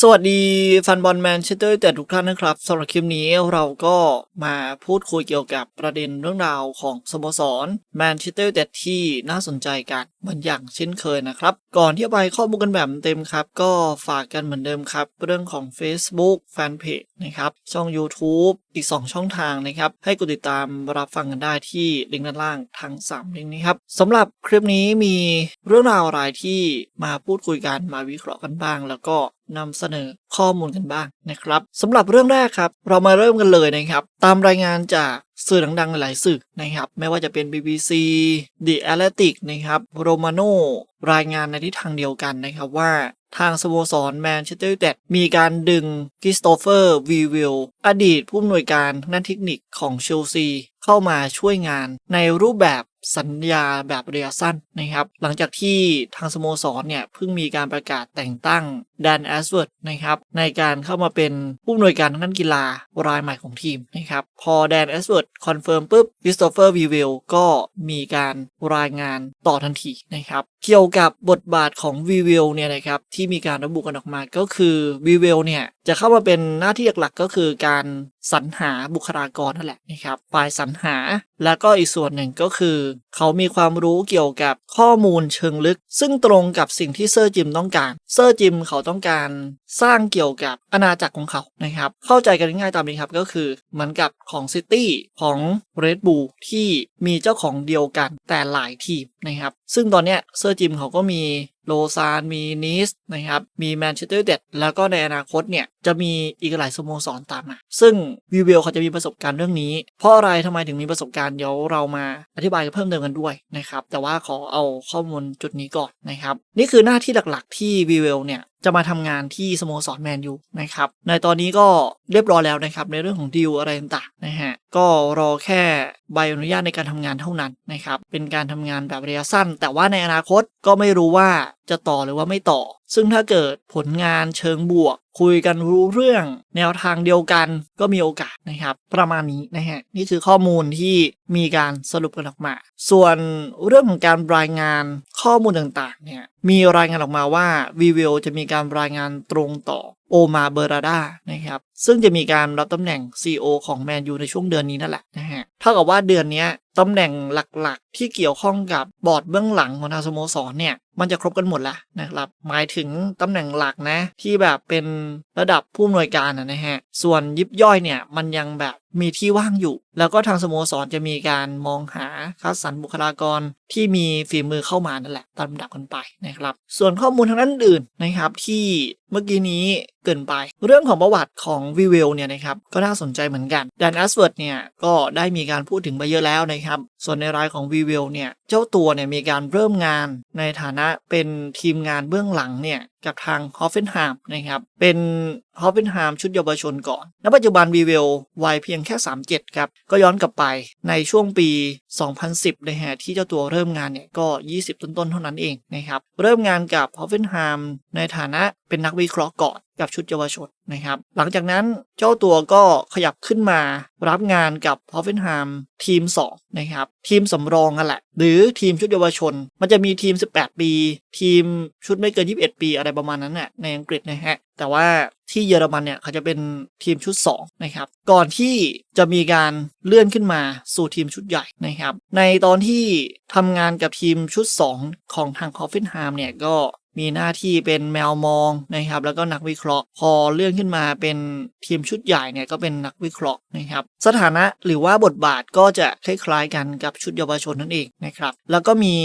สวัสดีแฟนบอลแมนเชสเตอร์แต่ทุกท่านนะครับสำหรับคลิปนี้เราก็มาพูดคุยเกี่ยวกับประเด็นเรื่องราวของสโมสรแมนเชสเตอร์แต่ที่น่าสนใจกันเหมือนอย่างเช่นเคยนะครับ ก่อนที่จะไปข้อมูลกันแบบเต็มครับ ก็ฝากกันเหมือนเดิมครับ เรื่องของ Facebook Fanpage นะครับช่อง YouTube อีก 2 ช่องทางนะครับ ให้กดติดตามรับฟังกันได้ที่ลิงก์ด้านล่างทั้ง3ลิงก์นี้ครับสำหรับคลิปนี้มีเรื่องราวอะไรที่มาพูดคุยกันมาวิเคราะห์กันบ้าง แล้วก็ นำเสนอข้อมูลกันบ้างนะครับสำหรับเรื่องแรกครับ เรามาเริ่มกันเลยนะครับ ตามรายงานจากสื่อดังๆ หลายสื่อนะครับ ไม่ว่าจะเป็น BBC The Athletic นะครับ Romano รายงานในทิศทางเดียวกันนะครับว่าทางสโมสรแมนเชสเตอร์ยูไนเต็ดมีการดึงคริสโตเฟอร์วีวิลอดีตผู้อำนวยการนักเทคนิคของเชลซีเข้ามาช่วยงานในรูปแบบ สัญญาแบบระยะสั้นนะครับ หลังจากที่ทางสโมสรเนี่ยเพิ่งมีการประกาศแต่งตั้งแดนแอสเวิร์ดนะครับในการเข้ามาเป็นผู้อำนวยการทางด้านกีฬารายใหม่ของทีมนะครับพอแดนแอสเวิร์ดคอนเฟิร์มปุ๊บคริสโตเฟอร์วีวิลก็มีการรายงานต่อทันทีนะครับเกี่ยวกับบทบาทของวีวิลเนี่ยนะครับที่มีการระบุกันออกมาก็คือวีวิลเนี่ยจะเข้ามาเป็นหน้าที่หลักๆก็คือการสรรหาบุคลากรนั่นแหละนะครับฝ่ายสรรหา แล้วก็อีกส่วนหนึ่งก็คือ เขามีความรู้เกี่ยวกับข้อมูลเชิงลึก ซึ่งตรงกับสิ่งที่เซอร์จิมต้องการเซอร์จิมเขาต้องการสร้างเกี่ยวกับอาณาจักรของเขานะครับ เข้าใจกันง่ายๆตามนี้ครับก็คือเหมือนกับของซิตี้ของเรดบูที่มีเจ้าของเดียวกันแต่หลายทีมนะครับ ซึ่งตอนเนี้ยเซอร์จิมเขาก็มีโลซานมีนิสนะครับ มีแมนเชสเตอร์เด็ดแล้วก็ในอนาคตเนี่ย จะมีอีกหลายสโมสรตามมา ซึ่งวิวเวลเขาจะมีประสบการณ์เรื่องนี้ เพราะอะไรทำไมถึงมีประสบการณ์เดี๋ยวเรามาอธิบายกันเพิ่มเติมกันด้วยนะครับ แต่ว่าขอเอาข้อมูลจุดนี้ก่อนนะครับ นี่คือหน้าที่หลักๆที่วิวเวลเนี่ย จะมาทำงานที่สโมสรแมนยูนะครับ ในตอนนี้ก็เรียบร้อยแล้วนะครับ ในเรื่องของดีลอะไรต่างๆนะฮะ ก็รอแค่ใบอนุญาตในการทำงานเท่านั้นนะครับ เป็นการทำงานแบบระยะสั้น แต่ว่าในอนาคตก็ไม่รู้ว่าจะต่อหรือว่าไม่ต่อ ซึ่งถ้าเกิดผลงานเชิงบวก คุยกันรู้เรื่อง แนวทางเดียวกันก็มีโอกาสนะครับ ประมาณนี้นะฮะนี่คือข้อมูลที่มีการสรุปกันออกมา ส่วนเรื่องของการรายงานข้อมูลต่างๆเนี่ยมีรายงานออกมาว่าวีวิลจะมีการรายงานตรงต่อโอมาเบอราดานะครับซึ่งจะมีการรับตำแหน่ง CEO ของแมนยูในช่วงเดือนนี้นั่นแหละนะฮะเท่ากับว่าเดือนนี้ตำแหน่งหลัก ที่เกี่ยวข้องกับบอร์ดเบื้องหลังของทางสโมสรเนี่ย มันจะครบกันหมดแล้วนะครับ หมายถึงตำแหน่งหลักนะ ที่แบบเป็นระดับผู้อำนวยการนะฮะ ส่วนยิบย่อยเนี่ย มันยังแบบมีที่ว่างอยู่ แล้วก็ทางสโมสรจะมีการมองหาคัดสรรบุคลากรที่มีฝีมือเข้ามานั่นแหละตามลำดับกันไปนะครับ ส่วนข้อมูลทางด้านอื่นนะครับที่เมื่อกี้นี้เกินไป เรื่องของประวัติของวิเวลเนี่ยนะครับก็น่าสนใจเหมือนกันแดนแอสเวิร์ดเนี่ยก็ได้มีการพูดถึงไปเยอะแล้วนะครับ ส่วนในรายของวิเวเนี่ย เจ้าตัวเนี่ยมีการเริ่มงานในฐานะเป็นทีมงานเบื้องหลังเนี่ย กับทางฮอฟเฟนไฮม์นะครับ เป็นฮอฟเฟนไฮม์ชุดเยาวชนก่อน ณ ปัจจุบันวีเวลวัยเพียงแค่ 37 ครับ ก็ย้อนกลับไปในช่วงปี 2010 นะฮะ ที่เจ้าตัวเริ่มงานเนี่ยก็ 20 ต้นๆ เท่านั้นเองนะครับ เริ่มงานกับฮอฟเฟนไฮม์ในฐานะเป็นนักวิเคราะห์ก่อนกับชุดเยาวชนนะครับ หลังจากนั้นเจ้าตัวก็ขยับขึ้นมารับงานกับฮอฟเฟนไฮม์ทีม 2 นะครับ ทีมสำรองกันแหละ หรือทีมชุดเยาวชน มันจะมีทีม 18 ปี ทีมชุดไม่เกิน 21 ปีอะไรประมาณนั้นน่ะในอังกฤษนะฮะ แต่ว่าที่เยอรมันเนี่ยเขาจะเป็นทีมชุด 2 นะครับ ก่อนที่จะมีการเลื่อนขึ้นมาสู่ทีมชุดใหญ่นะครับ ในตอนที่ทำงานกับทีมชุด 2 ของทางคอฟฟินไฮมเนี่ยก็มีหน้าที่เป็นแมวมองนะครับ แล้วก็นักวิเคราะห์ พอเลื่อนขึ้นมาเป็นทีมชุดใหญ่เนี่ยก็เป็นนักวิเคราะห์นะครับ สถานะหรือว่าบทบาทก็จะคล้ายๆกันกับชุดเยาวชนนั่นเองนะครับ แล้วก็มี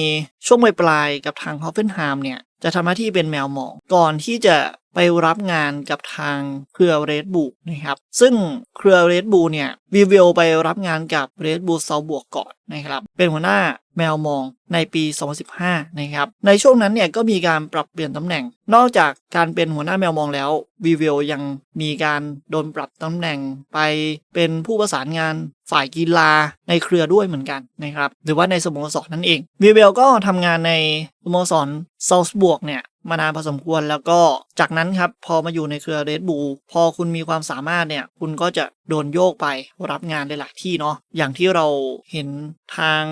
ช่วงปลายๆกับทางฮอฟเฟนไฮม์เนี่ย จะทำหน้าที่เป็นแมวมอง ก่อนที่จะไปรับงานกับทางเครือเรดบูนะครับ ซึ่งเครือเรดบูเนี่ยวีวิลไปรับงานกับเรดบูเซาบวกก่อนนะครับ เป็นหัวหน้าแมวมองในปี 2015 นะครับ ในช่วงนั้นเนี่ยก็มีการปรับเปลี่ยนตำแหน่ง นอกจากการเป็นหัวหน้าแมวมองแล้ววีวิลยังมีการโดนปรับตำแหน่งไปเป็นผู้ประสานงาน ฝ่ายกีฬาในเครือด้วยเหมือนกันนะครับหรือว่าในสโมสรนั่นเองวีวิลก็ทำงานในสโมสรเซาส์บวกเนี่ยมานานพอสมควรแล้วก็จากนั้นครับพอมาอยู่ในเครือเรดบูพอคุณมีความสามารถเนี่ยคุณก็จะ โดนโยกไปรับงานในหลายที่เนาะอย่างที่เราเห็นทาง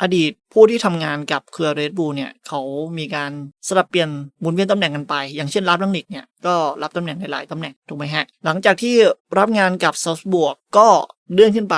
อดีตผู้ที่ทำงานกับเครือเรดบูเนี่ยเขามีการสลับเปลี่ยนหมุนเวียนตำแหน่งกันไป อย่างเช่นรับลังนิกเนี่ยก็รับตำแหน่งในหลายตำแหน่งถูกไหมฮะ หลังจากที่รับงานกับซอสบวกก็เลื่อนขึ้นไป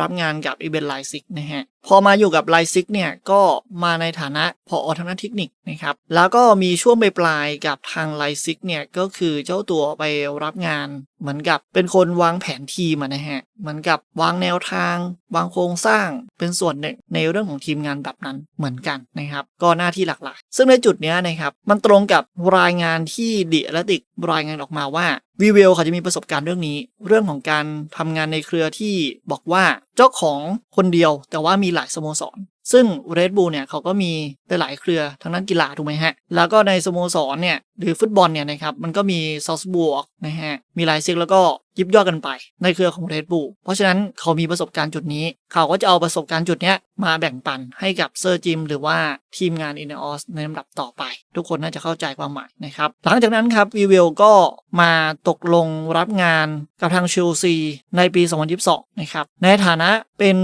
รับงานกับอีเวนไลซิกนะฮะ พอมาอยู่กับไลซิกเนี่ยก็มาในฐานะพอทางด้านเทคนิคนะครับ แล้วก็มีช่วงปลายกับทางไลซิกเนี่ยก็คือเจ้าตัวไปรับงานเหมือนกับเป็นคนวางแผนทีมอะนะฮะเหมือนกับวางแนวทาง วางโครงสร้างเป็นส่วนหนึ่งในเรื่องของทีมงานแบบนั้นเหมือนกันนะครับ ก็หน้าที่หลากหลายซึ่งในจุดนี้นะครับ มันตรงกับรายงานที่ดิและติกรายงานออกมาว่าวีเวลเขาจะมีประสบการณ์เรื่องนี้ เรื่องของการทำงานในเครือที่บอกว่าเจ้าของคนเดียว แต่ว่ามีหลายสโมสรซึ่ง Red Bull เนี่ยเขาก็มีหลายเครือทั้งนั้นกีฬาถูกไหมฮะ แล้วก็ในสโมสรเนี่ยหรือฟุตบอลเนี่ยนะครับมันก็มีซอสบวกนะฮะมีหลายซิกแล้วก็ ยิบย่อยกันไปในเครือของ Red Bull เพราะฉะนั้นเขามีประสบการณ์จุดนี้ เขาก็จะเอาประสบการณ์จุดนี้มาแบ่งปันให้กับเซอร์จิมหรือว่าทีมงาน i n น o s ในลำดับต่อไป ทุกคนน่าจะเข้าใจความหมายนะครับ หลังจากนั้นครับวีเวลก็มาตกลงรับงานกับทางเชลซีในปี 2022 นะครับ ในฐานะเป็น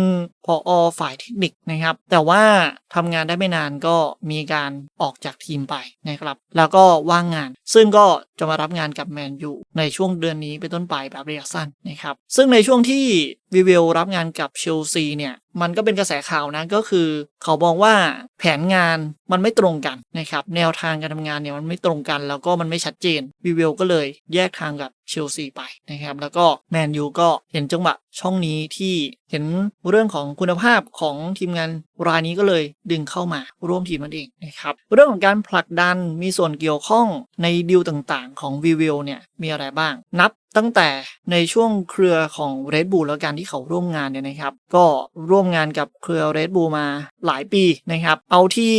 พออฝ่ายเทคนิคนะครับ แต่ว่าทำงานได้ไม่นานก็มีการออกจากทีมไปนะครับ แล้วก็ว่างงาน ซึ่งก็จะมารับงานกับแมนยูในช่วงเดือนนี้เป็นต้นไปแบบระยะสั้นนะครับซึ่งในช่วงที่วิเวลรับงานกับเชลซีเนี่ยมันก็เป็นกระแสข่าวนะก็คือเขาบอกว่าแผนงานมันไม่ตรงกันนะครับแนวทางการทำงานเนี่ยมันไม่ตรงกัน แล้วก็มันไม่ชัดเจนวิเวลก็เลยแยกทางกับเชลซีไปนะครับแล้วก็แมนยูก็เห็นจังหวะช่องนี้ที่เห็นเรื่องของคุณภาพของทีมงานรายนี้ก็เลยดึงเข้ามาร่วมทีมมันเองนะครับเรื่องของการผลักดันมีส่วนเกี่ยวข้องในดีลต่างๆ ของวิวเนี่ยมีอะไรบ้าง นับ ตั้งแต่ในช่วงเครือของ Red Bull แล้วกันที่เขาร่วมงานเนี่ยนะครับ ก็ร่วมงานกับเครือ Red Bull มาหลายปีนะครับ เอาที่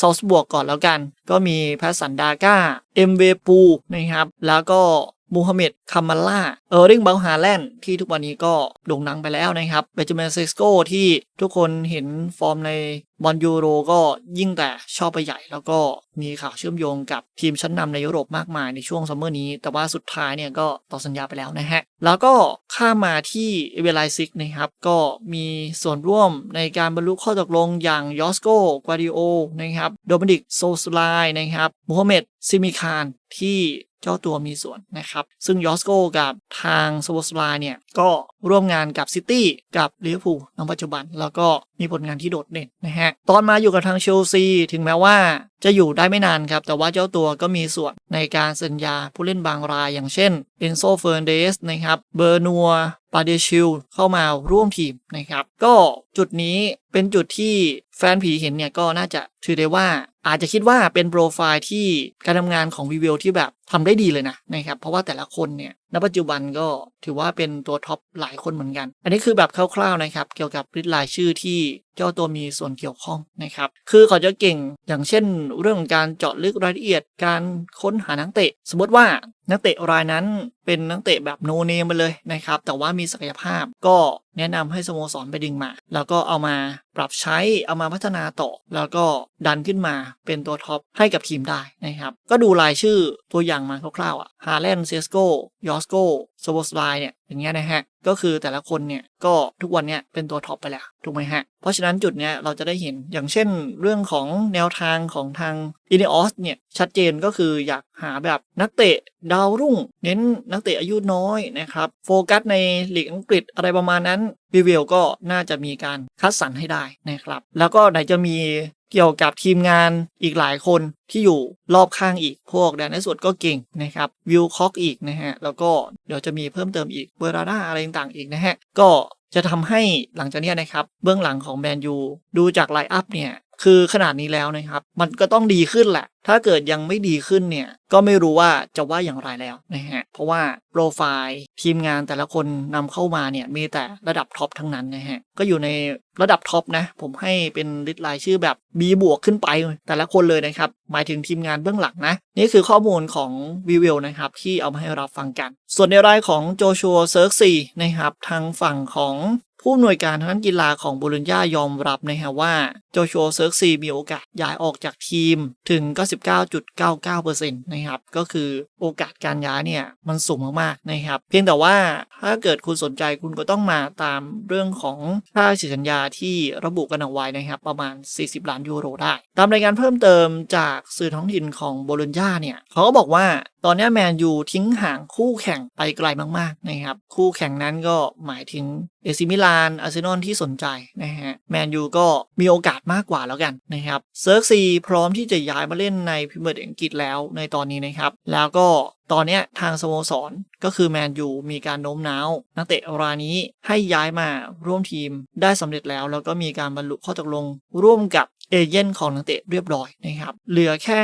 ซอสบวกก่อนแล้วกัน ก็มีแพสสันดาก้าเอ็มเวปูนะครับ แล้วก็ มูฮัมเหม็ดคามาล่า เออร์ริงเบลฮาแลนด์ที่ทุกวันนี้ก็โด่งดังไปแล้วนะครับเบจิเมนเซสโกที่ทุกคนเห็นฟอร์มในบอลยูโรก็ยิ่งแต่ชอบไปใหญ่ แล้วก็มีข่าวเชื่อมโยงกับทีมชั้นนำในยุโรปมากมายในช่วงซัมเมอร์นี้ แต่ว่าสุดท้ายเนี่ยก็ต่อสัญญาไปแล้วนะฮะ แล้วก็ข้ามมาที่เอเวลไลซิกนะครับ ก็มีส่วนร่วมในการบรรลุข้อตกลงอย่างยอสโกกวาดิโอนะครับ โดมินิกโซสไลนะครับมูฮัมเหม็ดซิมิคาน ที่เจ้าตัวมีส่วนนะครับ ซึ่งยอสโกกับทางสโวสลาเนี่ย ก็ร่วมงานกับซิตี้กับลิเวอร์พูลในปัจจุบัน แล้วก็มีผลงานที่โดดเด่นนะฮะ ตอนมาอยู่กับทางเชลซี ถึงแม้ว่าจะอยู่ได้ไม่นานครับ แต่ว่าเจ้าตัวก็มีส่วนในการสัญญาผู้เล่นบางรายอย่างเช่นเอนโซเฟอร์เดสนะครับเบอร์นัวปาเดชิลเข้ามาร่วมทีมนะครับ ก็จุดนี้เป็นจุดที่แฟนผีเห็นเนี่ยก็น่าจะถือได้ว่าอาจจะคิดว่าเป็นโปรไฟล์ที่การทำงานของวีเวลที่แบบทำได้ดีเลยนะนะครับ เพราะว่าแต่ละคนเนี่ยณปัจจุบันก็ถือว่าเป็นตัวท็อปหลายคนเหมือนกัน อันนี้คือแบบคร่าวๆนะครับ เกี่ยวกับริดลายชื่อที่เจ้าตัวมีส่วนเกี่ยวข้องนะครับ คือเขาจะเก่งอย่างเช่น เรื่องของการเจาะลึกรายละเอียดการค้นหานักเตะ สมมติว่านักเตะรายนั้นเป็นนักเตะแบบโนเนมไปเลยนะครับแต่ว่ามีศักยภาพก็แนะนำให้สโมสรไปดึงมา แล้วก็เอามาปรับใช้เอามาพัฒนาต่อ แล้วก็ดันขึ้นมาเป็นตัวท็อปให้กับทีมได้นะครับ ก็ดูรายชื่อตัวอย่างมาคร่าวๆอะฮาแลนด์เซสโกยอสโกโซโบสไลเนี่ย อย่างเงี้ยนะฮะ ก็คือแต่ละคนเนี่ยก็ทุกวันเนี่ยเป็นตัวท็อปไปแล้วถูกไหมฮะ เพราะฉะนั้นจุดเนี้ยเราจะได้เห็นอย่างเช่นเรื่องของแนวทางของทางอินเออสเนี่ยชัดเจนก็คืออยากหาแบบนักเตะดาวรุ่ง เน้นนักเตะอายุน้อยนะครับ โฟกัสในหลีกอังกฤษอะไรประมาณนั้นวิเวลก็น่าจะมีการคัดสรรให้ได้นะครับ แล้วก็ไหนจะมี เกี่ยวกับทีมงานอีกหลายคนที่อยู่รอบข้างอีกพวกแดนในสุดก็เก่งนะครับวิลคอกอีกนะฮะแล้วก็เดี๋ยวจะมีเพิ่มเติมอีกเบอร์ราดาอะไรต่างๆอีกนะฮะก็จะทำให้หลังจากนี้นะครับ เบื้องหลังของแมนยูดูจากไลน์อัพเนี่ย คือขนาดนี้แล้วนะครับ มันก็ต้องดีขึ้นแหละ ถ้าเกิดยังไม่ดีขึ้นเนี่ย ก็ไม่รู้ว่าจะว่าอย่างไรแล้วนะฮะ เพราะว่าโปรไฟล์ทีมงานแต่ละคนนำเข้ามาเนี่ย มีแต่ระดับท็อปทั้งนั้นนะฮะ ก็อยู่ในระดับท็อปนะ ผมให้เป็นลิสต์รายชื่อแบบ B บวกขึ้นไปแต่ละคนเลยนะครับ หมายถึงทีมงานเบื้องหลังนะ นี่คือข้อมูลของวิวนะครับ ที่เอามาให้เราฟังกัน ส่วนในรายของโจชัวเซิร์กซีนะครับ ทางฝั่งของ ผู้อำนวยการทางด้านกีฬาของโบโลญญายอมรับนะฮะว่าโจชัวเซิร์กซีมีโอกาสย้ายออกจากทีมถึง 99.99%นะครับก็คือโอกาสการย้ายเนี่ยมันสูงมากๆนะครับเพียงแต่ว่าถ้าเกิดคุณสนใจคุณก็ต้องมาตามเรื่องของค่าฉีดสัญญาที่ระบุกันเอาไว้นะครับประมาณ 40 ล้านยูโรได้ ตามรายงานเพิ่มเติมจากสื่อท้องถิ่นของโบโลญญาเนี่ยเขาก็บอกว่า ตอนนี้แมนยูทิ้งห่างคู่แข่งไปไกลมากๆนะครับ คู่แข่งนั้นก็หมายถึงเอซิมิลานอาร์เซนอลที่สนใจนะฮะแมนยูก็มีโอกาสมากกว่าแล้วกันนะครับเซิร์กซีพร้อมที่จะย้ายมาเล่นในพรีเมียร์ลีกอังกฤษแล้วในตอนนี้นะครับ แล้วก็ตอนนี้ทางสโมสรก็คือแมนยูมีการโน้มน้าว นักเตะรายนี้ให้ย้ายมาร่วมทีมได้สำเร็จแล้ว แล้วก็มีการบรรลุข้อตกลงร่วมกับเอเย่นของนักเตะเรียบร้อยนะครับเหลือแค่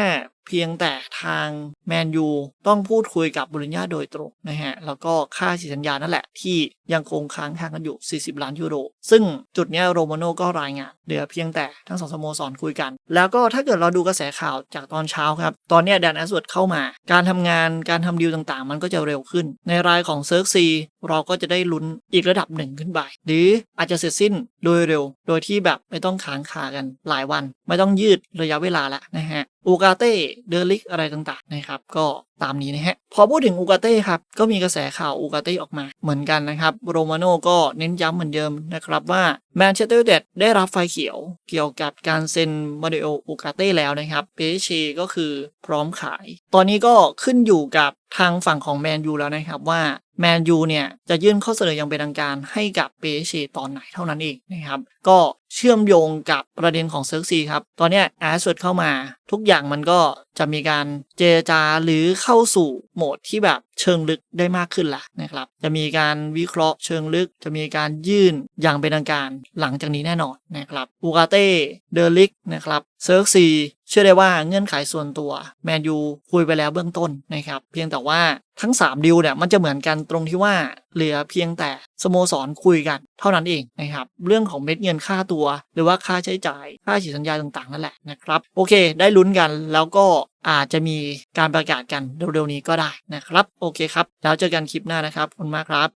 เพียงแต่ทางแมนยูต้องพูดคุยกับบุริญญาโดยตรงนะฮะ แล้วก็ค่าสัญญานั่นแหละที่ยังคงค้างทางกันอยู่ 40 ล้านยูโร ซึ่งจุดเนี้ยโรมาโนก็รายงานเหลือเพียงแต่ทั้งสองสโมสรคุยกัน แล้วก็ถ้าเกิดเราดูกระแสข่าวจากตอนเช้าครับ ตอนเนี้ยแดนแอสเวิร์ดเข้ามา การทำงานการทำดีลต่างๆ มันก็จะเร็วขึ้น ในรายของเซิร์กซีเราก็จะได้ลุ้นอีกระดับหนึ่งขึ้นไป หรืออาจจะเสร็จสิ้นโดยเร็ว โดยที่แบบไม่ต้องค้างคากันหลายวัน ไม่ต้องยืดระยะเวลาละนะฮะ อูกาเต้ เดลิกอะไรต่างๆนะครับ ก็ ตามนี้นะฮะ พอพูดถึงอูกาเต้ครับ ก็มีกระแสข่าวอูกาเต้ออกมาเหมือนกันนะครับ โรมาโน่ก็เน้นย้ำเหมือนเดิมนะครับว่าแมนเชสเตอร์ยูไนเต็ดได้รับไฟเขียว เกี่ยวกับการเซ็นมาริโออูกาเต้แล้วนะครับเปเชก็คือพร้อมขาย ตอนนี้ก็ขึ้นอยู่กับทางฝั่งของแมนยูแล้วนะครับว่าแมนยูเนี่ยจะยื่นข้อเสนออย่างเป็นทางการให้กับเปเชตอนไหนเท่านั้นเองนะครับก็เชื่อมโยงกับประเด็นของเซิร์กซีครับตอนเนี้แอสเวิร์ดเข้ามา ทุกอย่างมันก็จะมีการเจรจาหรือเข้าสู่โหมดที่แบบเชิงลึกได้มากขึ้นละนะครับ จะมีการวิเคราะห์เชิงลึก จะมีการยื่นอย่างเป็นทางการหลังจากนี้แน่นอนนะครับอูกาเต้เดลิกนะครับเซิร์กซีเชื่อได้ว่าเงื่อนไขส่วนตัวแมนยูคุยไปแล้วเบื้องต้นนะครับ เพียงแต่ว่าทั้ง 3 ดิวเนี่ยมันจะเหมือนกันตรงที่ว่าเหลือเพียงแต่ สโมสรคุยกัน เท่านั้นเองนะครับ เรื่องของเม็ดเงินค่าตัว หรือว่าค่าใช้จ่าย ค่าฉีดสัญญาต่างๆ นั่นแหละนะครับ โอเค ได้ลุ้นกันแล้วก็อาจจะมีการประกาศกันเร็วๆนี้ก็ได้นะครับ โอเคครับ แล้วเจอกันคลิปหน้านะครับขอบคุณมากครับ